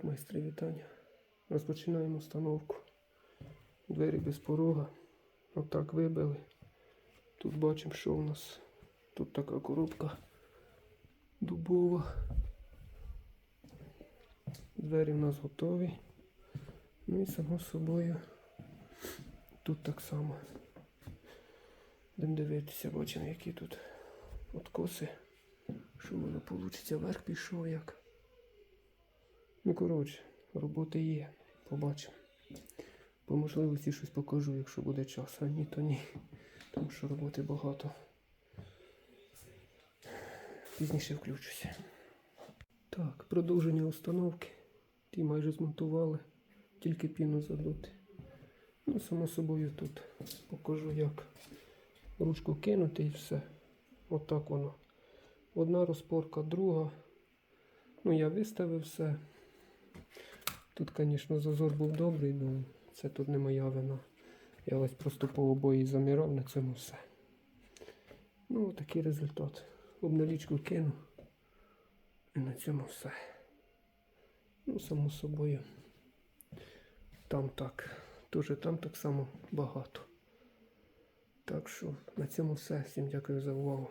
питання. Розпочинаємо установку. Двері без порога. Отак вибили. Тут бачимо, що у нас. Тут така коробка дубова. Двері в нас готові. Ну і само собою тут так само. Будемо дивитися, бачимо, які тут откоси. Що воно вийде, вверх пішов як. Ну, коротше, роботи є. Побачимо. По можливості щось покажу, якщо буде час, а ні, то ні. Тому що роботи багато. Пізніше включуся. Так, продовження установки. Ті майже змонтували, тільки піну задути. Ну, само собою тут покажу, як ручку кинути і все. Отак воно. Одна розпорка, друга. Ну, я виставив все. Тут, звісно, зазор був добрий, але це тут не моя вина. Я ось просто по обої замірав на цьому все. Ну, такий результат. Обналічку кину. І на цьому все. Ну, само собою. Там так. Дуже там так само багато. Так що на цьому все. Всім дякую за увагу.